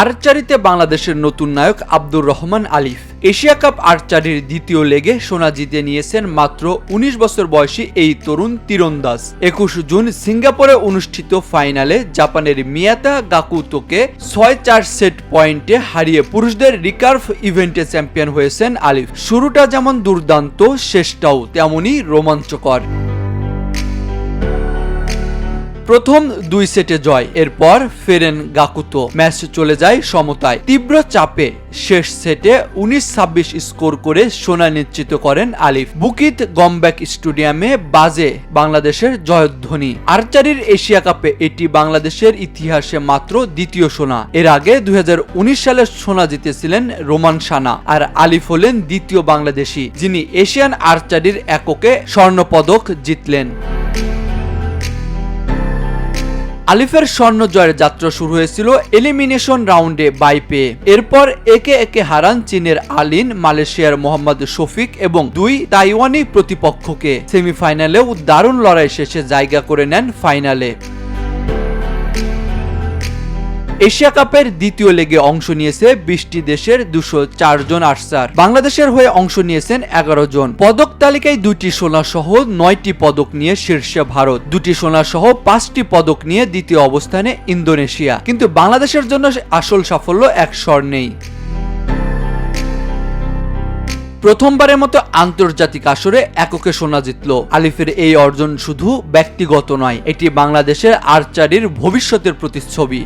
আর্চারিতে বাংলাদেশের নতুন নায়ক আব্দুর রহমান আলিফ। Asia cup আর্চারির দ্বিতীয় লেগে সোনা জিতে নিয়েছেন মাত্র ১৯ বছর বয়সী এই তরুণ তীরন্দাজ। একুশ জুন সিঙ্গাপুরে অনুষ্ঠিত ফাইনালে জাপানের মিয়াতা গাকুতোকে ছয় চার সেট পয়েন্টে হারিয়ে পুরুষদের রিকার্ভ ইভেন্টে চ্যাম্পিয়ন হয়েছেন আলিফ। শুরুটা যেমন দুর্দান্ত, শেষটাও তেমনই রোমাঞ্চকর। প্রথম দুই সেটে জয়, এরপর ফেরেন গাকুতো। ম্যাচ চলে যায় সমতায়। তীব্র চাপে শেষ সেটে উনিশ ছাব্বিশ স্কোর করে সোনা নিশ্চিত করেন আলিফ। বুকিত গমব্যাক স্টেডিয়ামে বাজে বাংলাদেশের জয়ধ্বনি। আর্চারির এশিয়া কাপে এটি বাংলাদেশের ইতিহাসে মাত্র দ্বিতীয় সোনা। এর আগে দুই হাজার উনিশ সালে সোনা জিতেছিলেন রোমান সানা আর আলিফ হলেন দ্বিতীয় বাংলাদেশি, যিনি এশিয়ান আর্চারির এককে স্বর্ণপদক জিতলেন। আলিফের স্বর্ণ জয়ের যাত্রা শুরু হয়েছিল এলিমিনেশন রাউন্ডে বাই পেয়ে এরপর একে একে হারান চীনের আলিন, মালয়েশিয়ার মোহাম্মদ শফিক এবং দুই তাইওয়ানি প্রতিপক্ষকে। সেমিফাইনালেও দারুণ লড়াই শেষে জায়গা করে নেন ফাইনালে এশিয়া কাপের দ্বিতীয় লেগে অংশ নিয়েছে বিশটি দেশের দুশো জন আর্চার বাংলাদেশের হয়ে অংশ নিয়েছেন এগারো জন। পদক তালিকায় দুটি সোনা সহ নয়টি পদক নিয়ে শীর্ষে ভারত। দুটি সোনা সহ পাঁচটি পদক নিয়ে দ্বিতীয় অবস্থানে ইন্দোনেশিয়া। কিন্তু বাংলাদেশের জন্য আসল সাফল্য এক স্বর্ণেই প্রথমবারের মতো আন্তর্জাতিক আসরে এককে সোনা জিতল। আলিফের এই অর্জন শুধু ব্যক্তিগত নয়, এটি বাংলাদেশের আর্চারির ভবিষ্যতের প্রতিচ্ছবি।